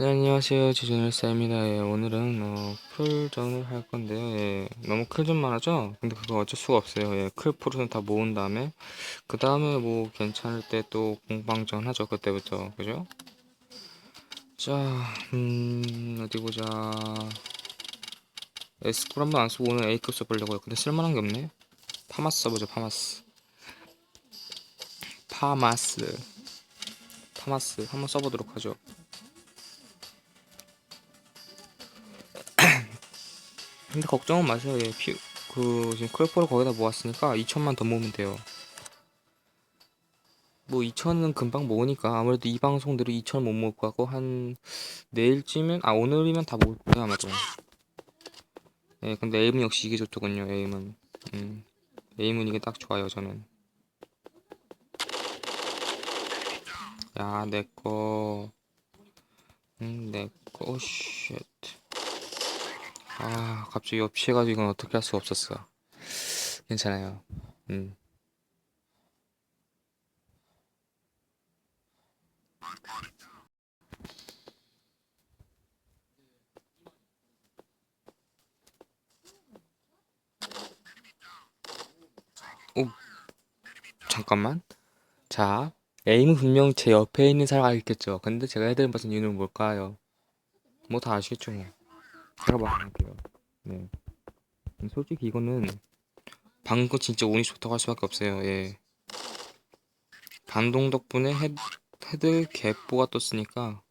네, 안녕하세요. 지존일사입니다. 예, 오늘은 어, 풀전을 할 건데요. 예, 너무 클전만 하죠? 근데 그거 어쩔 수가 없어요. 예, 클 풀은 다 모은 다음에 그 다음에 뭐 괜찮을 때 또 공방전 하죠. 그때부터 그죠? 자, 음, 어디 보자. 에스쿨 한번 안 쓰고 오늘 A급 써보려고요. 근데 쓸만한 게 없네. 파마스 써보죠. 파마스. 파마스. 파마스 한번 써보도록 하죠. 근데 걱정은 마세요. 예, 피, 그, 지금 클포를 거기다 모았으니까 2천만 더 모으면 돼요. 뭐 2천은 금방 모으니까 아무래도 이 방송들이 2천 못 모을 것 같고 한 내일쯤엔 아 오늘이면 다 모을 거예요 아마도. 예, 근데 에임은 역시 이게 좋더군요. 에임은. 음, 에임은 이게 딱 좋아요 저는. 야, 내 거. 음, 내 거. 오, 쉣. 아, 갑자기 옆치해가지고 이건 어떻게 할 수가 없었어. 괜찮아요. 음. 오, 잠깐만. 자, 에임은 분명 제 옆에 있는 사람 알겠죠. 근데 제가 해드린 것은 이유는 뭘까요? 뭐 다 아시겠죠, 뭐. 제가 말할게요. 네. 솔직히 이거는 방금 진짜 운이 좋다고 할 수밖에 없어요. 예. 반동 덕분에 헤드, 헤드 개뽀가 떴으니까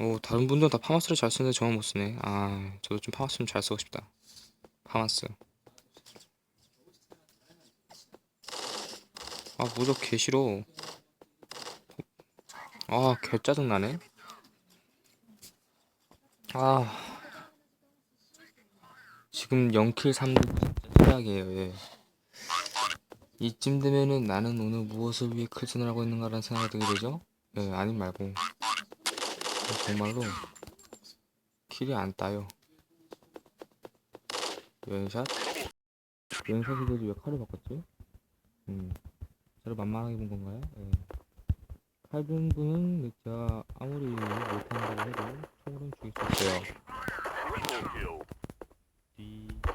오 다른 분들은 다 파마스를 잘 쓰는데 저만 못 쓰네. 아 저도 좀 파마스 좀 잘 쓰고 싶다. 파마스. 아 무적 개 싫어. 아개 짜증 나네. 아 지금 0킬 3등 진짜 최악이에요. 예. 이쯤 되면은 나는 오늘 무엇을 위해 클전을 하고 있는가라는 생각이 들게 되죠? 예, 아님 말고 정말로 킬이 안 따요. 왼샷? 왼샷이 되지 왜 칼을 바꿨지? 음, 저를 만만하게 본 건가요? 예. 칼든 분은 진짜 아무리 못한다고 해도 총으로는 죽일 수 있어요. 뒤... 자,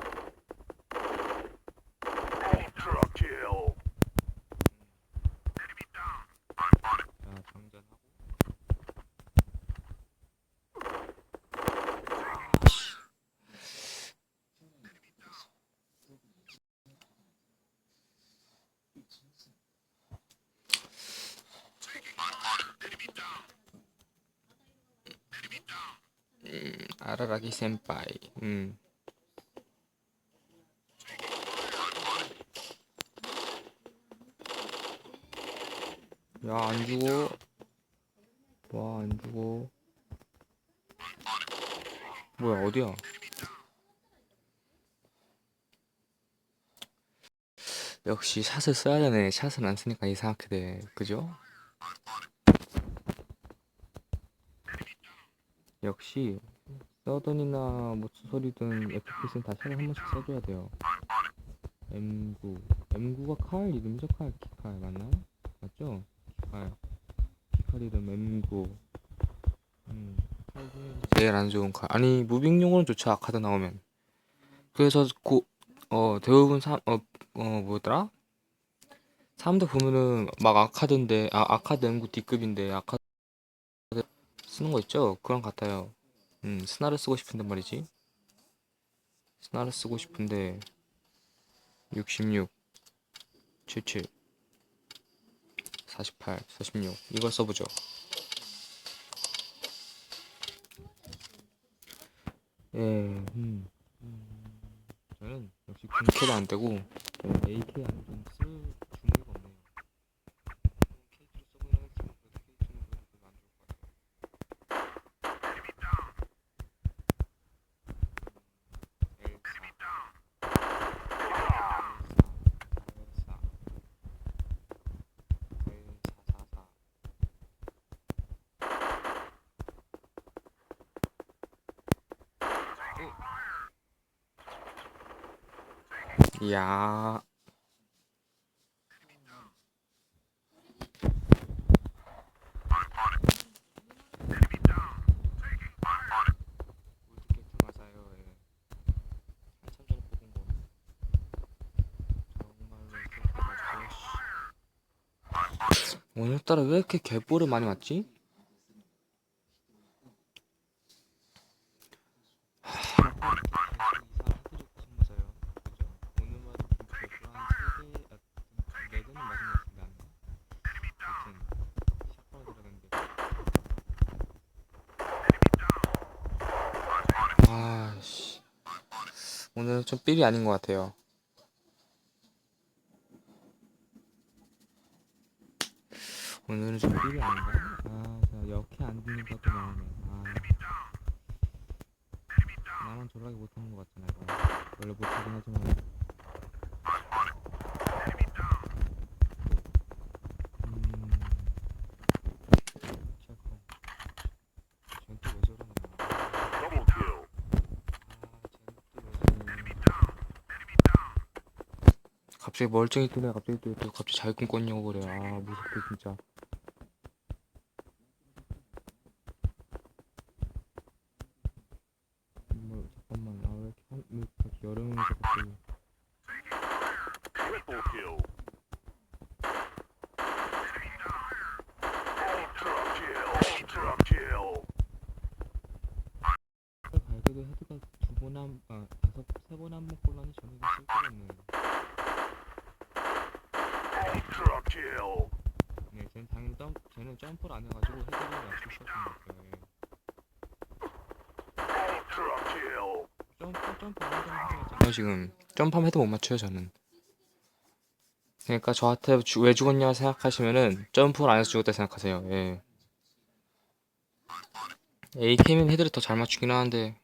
장전하고. 음, 아라라기 센파이. 음. 야, 안 죽어. 와, 안 죽어. 뭐야, 어디야? 역시 샷을 써야 되네. 샷을 안 쓰니까 이상하게 돼. 그죠? 역시 서든이나 뭐 소리든 FPS는 다 샷을 한 번씩 써줘야 돼요. M9. M9가 칼 이름이죠? 칼, 키칼 맞나요? 맞죠? 키칼. 키칼 이름 M9. 음, 제일 안 좋은 칼. 아니, 무빙용으로는 좋죠. 아카드 나오면. 그래서 고, 어, 대부분 사, 어, 어, 뭐였더라? 사람들 보면은 막 아카드인데, 아, 아카드 M9 D급인데, 아카드 쓰는 거 있죠? 것 같아요. 음, 스나를 쓰고 싶은데 말이지. 스나를 쓰고 싶은데, 66, 77, 48, 46. 이걸 써보죠. 예, 음. 음, 저는 역시 군캐도 안 되고, 예, AK 안좀쓸 야. 오늘따라 왜 이렇게 개뿔을 많이 맞지? 오늘은 좀 삘이 아닌 것 같아요. 오늘은 좀 삘이 아닌가? 아, 자, 역해 안 듣는 것도 나오네. 아, 나만 졸라게 못하는 것 같잖아, 이거. 원래 못하긴 하지만. 음, 찰칵. 쟤또왜 저러냐. Double kill. 갑자기 멀쩡히 뜨네 갑자기 또, 또 갑자기 잘 꿈꿨냐고 그래. 아 무섭게 진짜 뭐 잠깐만 아 왜 이렇게, 한, 왜 이렇게 여름이면서 갑자기 Triple kill. Ultra kill. Ultra kill. 발견도 헤드가 두 번 한, 아 다섯 세 번 한 번 꼴라니 저는 이거 쓸 데가 없네 Ultra kill. 네 점, 쟤는 점프를 안 해가지고 같아요 예. Ultra kill. 점프 점프 안 하잖아요 어, 지금 점프하면 헤드 못 맞춰요 저는 그러니까 저한테 주- 왜 죽었냐 생각하시면은 점프를 안 해서 죽었다 생각하세요 예 AK면 헤드를 더 잘 맞추긴 하는데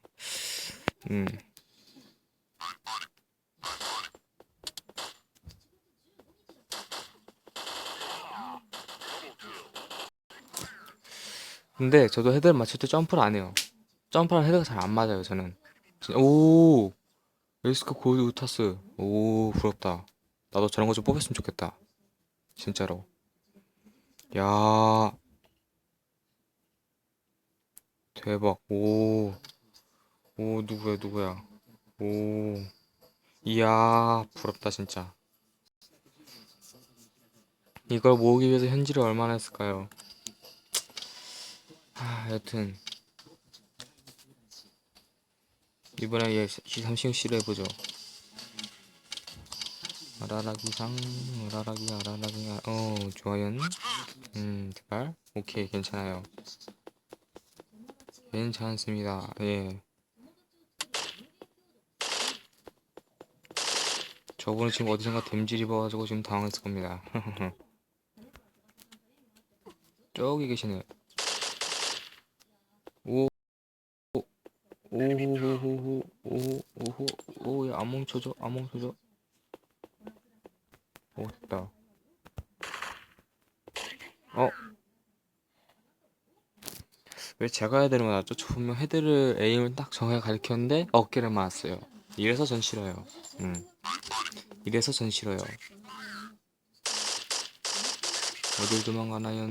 음 근데 저도 헤드를 맞출 때 점프를 안 해요. 점프랑 헤드가 잘 안 맞아요 저는. 오! 에이스카 골드 우타스. 오 부럽다. 나도 저런 거 좀 뽑았으면 좋겠다. 진짜로. 야. 대박. 오. 오 누구야 누구야? 오. 이야 부럽다 진짜. 이걸 모으기 위해서 현질을 얼마나 했을까요 하 여튼. 이번에 얘 G3시 C로 해보죠. 아라라기상 아라라기 아라라기 아- 어 좋아요. 음 제발. 오케이 괜찮아요. 괜찮습니다. 예. 저분은 지금 어디선가 댐질 입어가지고 지금 당황했을 겁니다. 저기 계시네 오 오호호호호 오호 오호 오야 안 멈춰져 안 멈춰져 오 됐다 어? 왜 제가 해야 되는 거 맞죠? 저 분명 헤드를 에임을 딱 정해 가리켰는데 어깨를 맞았어요 이래서 전 싫어요 음 이래서 전 싫어요 어딜 도망가나요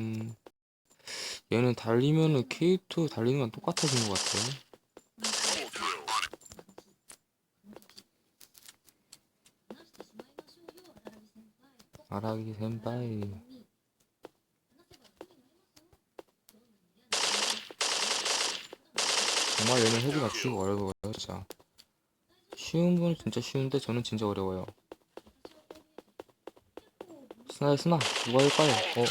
얘는 달리면은 K2 달리는 건 똑같아진 것 같아 Double 아라기 센파이. 정말 얘는 헤드 맞추기가 어려워요 진짜. 쉬운 분은 진짜 쉬운데 저는 진짜 어려워요. 스나야 스나 누가 할까요? 어?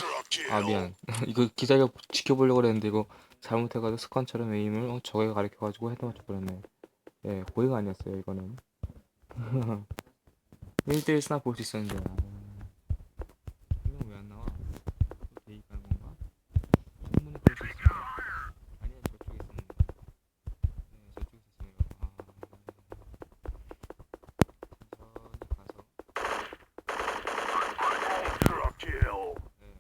아 미안. 이거 기다려 지켜보려고 그랬는데 이거 잘못해가지고 습관처럼 에임을 어, 저게 가리켜가지고 헤드 맞춰버렸네. 예 고의가 아니었어요 이거는. 1대1 스나 볼 수 있었는데 아... 한명 왜 안 나와? 또 대기 가는 건가? 충분히 그럴 수 있습니다 아니야 저쪽에 있었는데 네 저쪽에 있었어요 아... 천천히 가서 Ultra kill. 네.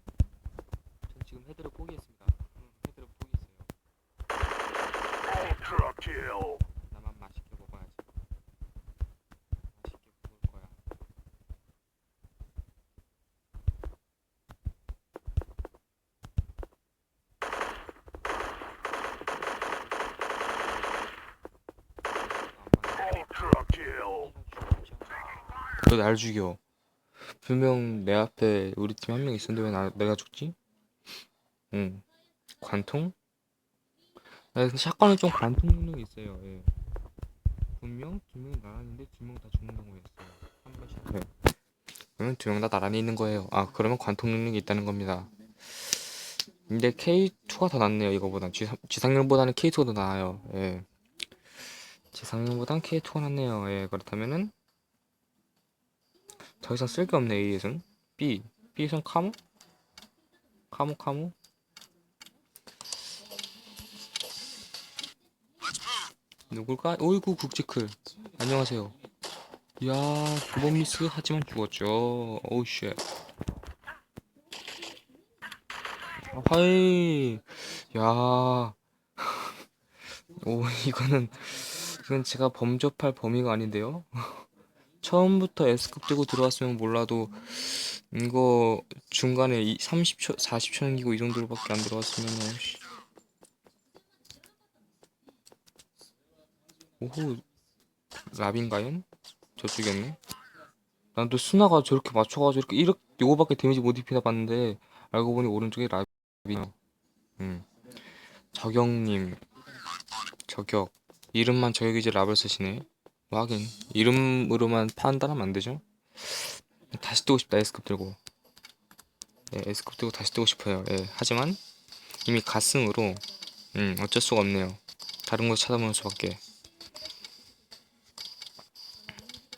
전 지금 헤드를 포기했습니다 응, 헤드를 포기했어요 Ultra kill. 나만 맛있게 먹어야지. 맛있게 먹을 거야. 너날 죽여. 분명 내 앞에 우리 팀 한 명 있었는데 왜 나, 내가 죽지? 응. 관통? 네, 샷건은 좀 관통 능력이 있어요. 예. 분명 두 명이 나란히인데 두 명 다 죽는 경우였어요. 한 번씩. 네. 그러면 두 명 다 나란히 있는 거예요. 아, 그러면 관통 능력이 있다는 겁니다. 근데 K2가 더 낫네요, 이거보단. 지상, 지상렬보다는 K2가 더 나아요. 예. 지상렬보단 K2가 낫네요. 예, 그렇다면은 더 이상 쓸 게 없네, A에선. B. B에선 카모? 카모, 카모? 누굴까? 오이구 국지클 안녕하세요 이야 두 번 미스 하지만 죽었죠 오우 쉣 하이 야 오, 이거는, 이건 제가 범접할 범위가 아닌데요? 처음부터 S급 들고 들어왔으면 몰라도, 이거 중간에 이 30초, 40초 남기고 이 정도로밖에 안 들어왔으면, 씨. 오호, 라빈가연? 저쪽이었네? 난또 스나가 저렇게 맞춰가지고 이렇게, 이렇게, 요거밖에 데미지 못 입히나 봤는데, 알고 보니 오른쪽에 라빈. 음. 저경님. 저격 이름만 저격이지 랍을 쓰시네 뭐 하긴. 이름으로만 판단하면 안 되죠? 다시 뜨고 싶다 S급 들고. 예, S급 들고 다시 뜨고 싶어요. 예, 하지만 이미 가슴으로 음, 어쩔 수가 없네요. 다른 거 찾아보는 수밖에.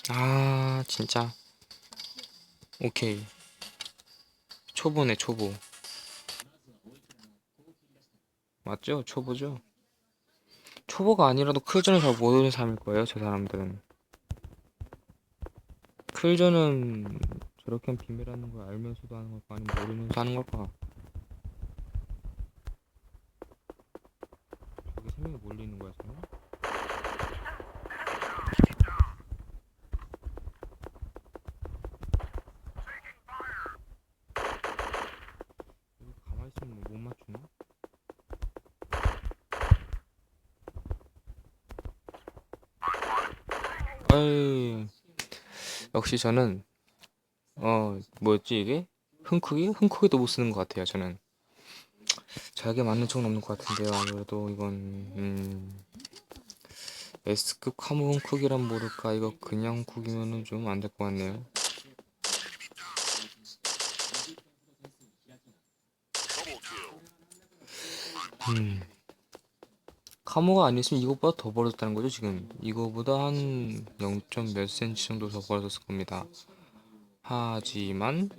아 진짜. 오케이. 초보네 초보. 맞죠? 초보죠 초보가 아니라도 클전을 잘 모르는 사람일 거예요, 저 사람들은. 클전은 저렇게 비밀하는 걸 알면서도 하는 걸까, 아니면 모르면서 하는 걸까? 저기 세 명이 몰리는 거야, 지금? 여기 가만히 있으면 못 맞추나? 역시 저는, 어, 뭐였지, 이게? 흥크기? 흥크기도 못 쓰는 것 같아요, 저는. 저에게 맞는 쪽은 없는 것 같은데요. 아무래도 이건, 음, S급 카모 흥크기란 모를까? 이거 그냥 쿡이면은 좀 안 될 것 같네요. 음. 카모가 아니었으면 이것보다 더 벌어졌다는 거죠, 지금. 이거보다 한 0. 몇 센치 정도 더 벌어졌을 겁니다. 하지만,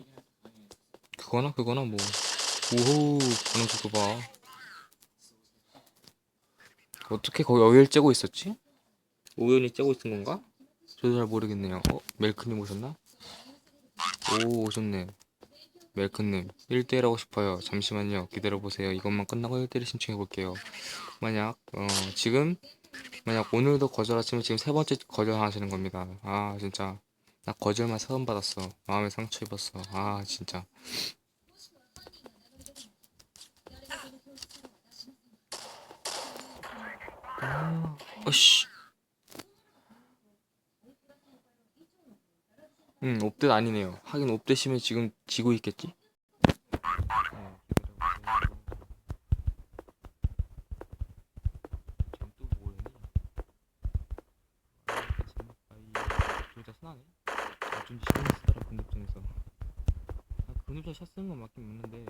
그거나 그거나 뭐. 오호, 보는 속도 봐. 어떻게 거기 어일 째고 있었지? 우연히 째고 있은 건가? 저도 잘 모르겠네요. 어? 멜크님 오셨나? 오, 오셨네. 멜크님, 1대1 하고 싶어요. 잠시만요. 기다려보세요. 이것만 끝나고 1대1 신청해볼게요. 만약, 어, 지금, 만약 오늘도 거절하시면 지금 세 번째 거절하시는 겁니다. 아, 진짜. 나 거절만 세 번 받았어. 마음에 상처 입었어. 아, 진짜. 아, 어씨. 응, 옵댓 아니네요. 하긴 옵댓이면 지금 지고 있겠지? 샷 쓰는 건 맞긴 맞는데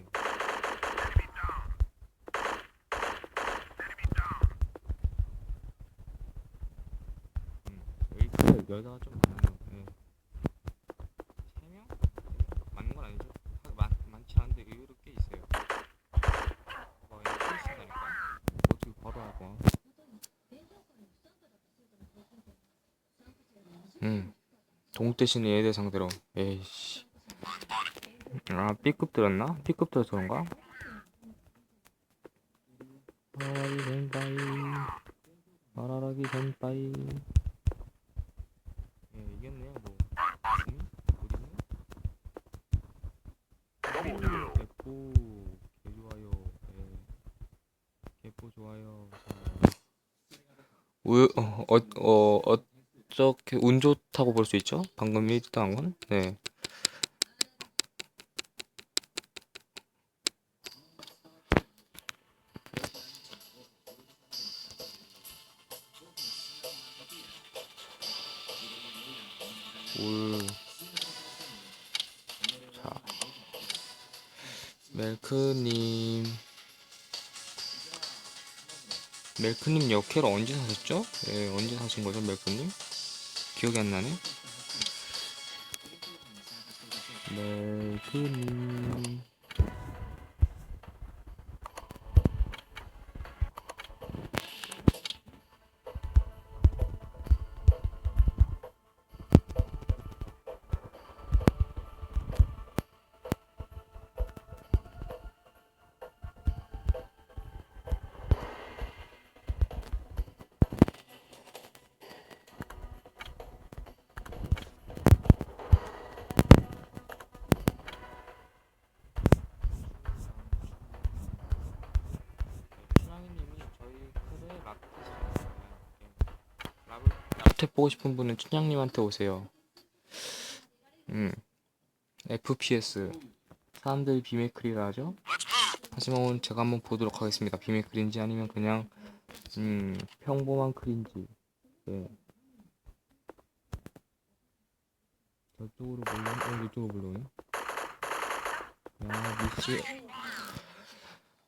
음, 여자가 좀 많아요 예. 세 명? 세 명? 맞는 건 아니죠? 하- 많, 많지 않은데 의외로 꽤 있어요 봐봐 이거 꽤 있다니까 어떻게 바로 알고 음 동대신에 얘들 상대로 에이씨. 아 B급 들었나? B급 들어서 그런가? 말하기 전따이. 말하기 전따이. 예 이겼네요 뭐. 음? 개뽀 개 좋아요. 예. 개뽀 좋아요. 우, 어, 어, 어, 어 어떻게 운 좋다고 볼 수 있죠? 방금 1등 한 건? 네. 올. 자. 멜크님. 멜크님 역회를 언제 사셨죠? 예, 언제 사신 거죠, 멜크님? 기억이 안 나네. 멜크 보고 싶은 분은 춘향님한테 오세요. 음, FPS 사람들이 비메클이라 하죠. 하지만 오늘 제가 한번 보도록 하겠습니다. 비메클인지 아니면 그냥 음 평범한 클인지. 예. 저쪽으로 몰려, 어 이쪽으로 몰려오네. 야 미스.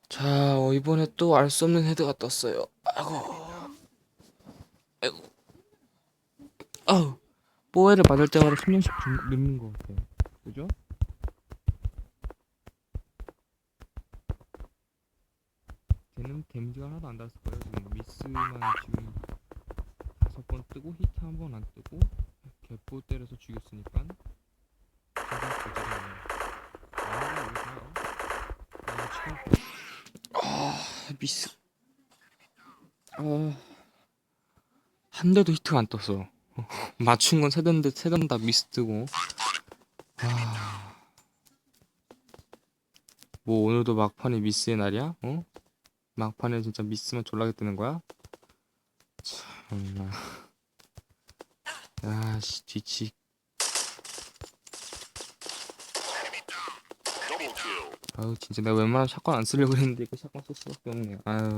자, 어, 이번에 또 알 수 없는 헤드가 떴어요. 아이고. 아이고. 아우. 뽀에를 맞을 때마다 10년씩 늙는 것 같아. 그죠? 걔는 데미지가 하나도 안 닿았을 거예요. 지금 미스만 지금 다섯 번 뜨고 히트 한 번 안 뜨고 개포 때려서 죽였으니까 아 미스 어... 한 대도 히트가 안 떴어 맞춘 건세 대인데 세 대는 다 미스 뜨고 아... 뭐 오늘도 막판에 미스의 날이야? 어? 막판에 진짜 미스만 졸라게 뜨는 거야? 참나 아씨 뒤치. 아유 진짜 내가 웬만하면 샷건 안 쓰려고 했는데 이거 샷건 쓸 수밖에 없네 아유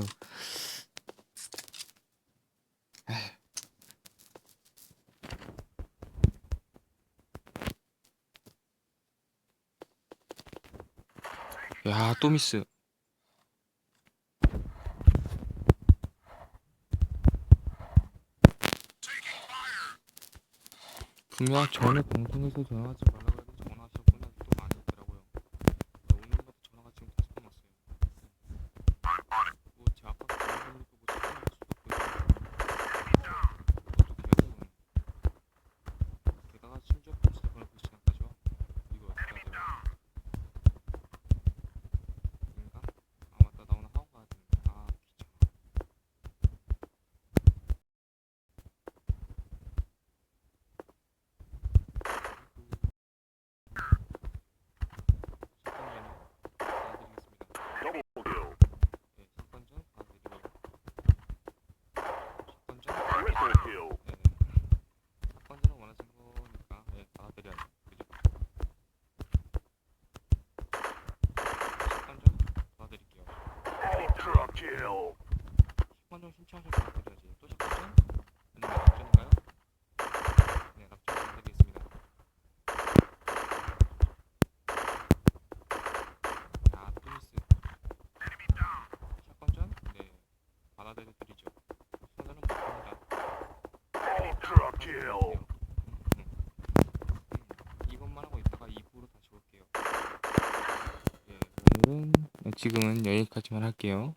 야, 또 미스. 분명 전에 방송에서 전화하지 말라고 했는데 전화하시는 분이 또 많이 있더라고요. 오늘부터 전화가 지금 다섯 번 왔어요. 뭐 제 아빠 전화하니까 뭐 전화할 수도 없고. 게다가 심지어 진짜 번호 그 시간까지요. 이거 어떻게 해야 돼요? 인가? 아 맞다 나 오늘 학원 가야 되는데 아 귀찮아. Double kill. 네, 사건전 봐드리고요. 사건전 Triple kill. 네. 사건전을 원하신 거니까 네, kill. 사건전 신청하셔서 받아드려야지. 또 사건전? 아니면 납전인가요? 네, 납전 받아드리겠습니다. 아, 또 미스. 사건전? 네, 받아드리죠. 사건전은 못 합니다. Ultra kill. 이것만 하고 있다가 2부로 다시 올게요. 예, 오늘은 지금은 여기까지만 할게요.